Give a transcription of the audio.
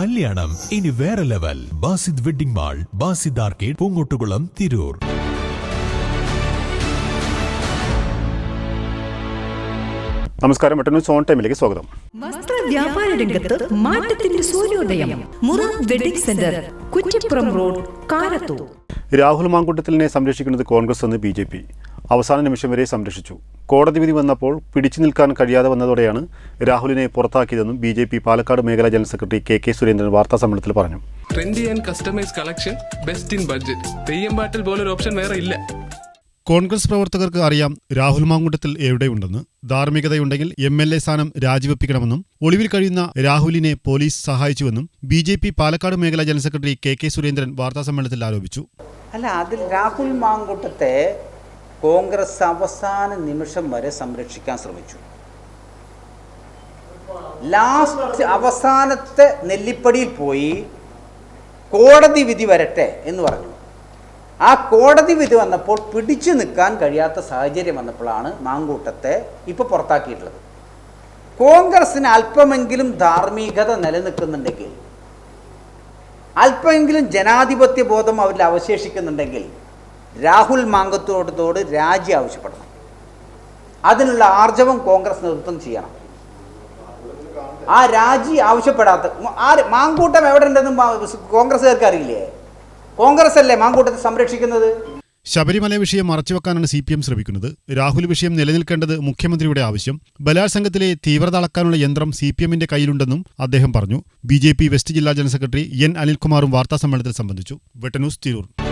കല്യാണം. ഇനി വേറെ level. Basid wedding mall Basid arcade Poongottukulam Tirur. നമസ്കാരം. മറ്റൊരു സോൺ ടൈമിലേക്ക് സ്വാഗതം. വസ്ത്ര വ്യാപാര രംഗത്ത് മാറ്റത്തിന്റെ സൂര്യോദയം. Mura wedding centre Kuttippuram road Karathur. Rahul മാങ്കൂട്ടത്തിലിനെ സംരക്ഷിക്കുന്നത് കോൺഗ്രസ് എന്ന് ബി ജെ പി. അവസാന നിമിഷം വരെ സംരക്ഷിച്ചു. കോടതി വിധി വന്നപ്പോൾ പിടിച്ചു നിൽക്കാൻ കഴിയാതെ വന്നതോടെയാണ് രാഹുലിനെ പുറത്താക്കിയതെന്നും ബി ജെ പി പാലക്കാട് മേഖലാ general secretary K K Surendran വാർത്താ സമ്മേളനത്തിൽ പറഞ്ഞു. Trendy and customise collection best in budget Theyyam പാട്ടിൽ പോലൊരു ഓപ്ഷൻ വേറെ ഇല്ല. കോൺഗ്രസ് പ്രവർത്തകർക്ക് അറിയാം രാഹുൽ മാങ്കുട്ടത്തിൽ എവിടെയുണ്ടെന്ന്. ധാർമ്മികതയുണ്ടെങ്കിൽ എം എൽ എ സ്ഥാനം രാജിവെപ്പിക്കണമെന്നും ഒളിവിൽ കഴിയുന്ന രാഹുലിനെ പോലീസ് സഹായിച്ചുവെന്നും ബി ജെ പി പാലക്കാട് മേഖലാ general secretary K K Surendran വാർത്താസമ്മേളനത്തിൽ ആരോപിച്ചു. അല്ല അതിൽ രാഹുൽ മാങ്കൂട്ടത്തെ കോൺഗ്രസ് അവസാന നിമിഷം വരെ സംരക്ഷിക്കാൻ ശ്രമിച്ചു. ലാസ്റ്റ് അവസാനത്തെ നെല്ലിപ്പടിയിൽ പോയി കോടതി വിധി വരട്ടെ എന്ന് പറഞ്ഞു. ആ കോടതി വിധി വന്നപ്പോൾ പിടിച്ചു നിൽക്കാൻ കഴിയാത്ത സാഹചര്യം വന്നപ്പോഴാണ് മാങ്കൂട്ടത്തെ ഇപ്പോൾ പുറത്താക്കിയിട്ടുള്ളത്. കോൺഗ്രസ്സിന് അല്പമെങ്കിലും ധാർമ്മികത നിലനിൽക്കുന്നുണ്ടെങ്കിൽ അല്പമെങ്കിലും ജനാധിപത്യ ബോധം അവരിൽ അവശേഷിക്കുന്നുണ്ടെങ്കിൽ രാഹുൽ മാങ്കത്തോടത്തോട് രാജി ആവശ്യപ്പെടണം. അതിനുള്ള ആർജവം കോൺഗ്രസ് നേതൃത്വം ചെയ്യണം. ആ രാജി ആവശ്യപ്പെടാത്ത ആ മാങ്കൂട്ടം എവിടെ ഉണ്ടെന്നും കോൺഗ്രസ്സുകാർക്ക് അറിയില്ലേ? കോൺഗ്രസ് അല്ലേ മാങ്കൂട്ടത്തെ സംരക്ഷിക്കുന്നത്? ശബരിമല വിഷയം മറച്ചുവെക്കാനാണ് സി പി എം ശ്രമിക്കുന്നത്. രാഹുൽ വിഷയം നിലനിൽക്കേണ്ടത് മുഖ്യമന്ത്രിയുടെ ആവശ്യം. ബലാത്സംഗത്തിലെ തീവ്രത അളക്കാനുള്ള യന്ത്രം സി പി എമ്മിന്റെ കയ്യിലുണ്ടെന്നും അദ്ദേഹം പറഞ്ഞു. ബി വെസ്റ്റ് ജില്ലാ ജനറൽ സെക്രട്ടറി എൻ അനിൽകുമാറും വാർത്താ സമ്മേളനത്തിൽ സംബന്ധിച്ചു. വെട്ടന്യൂസ് തിരൂർ.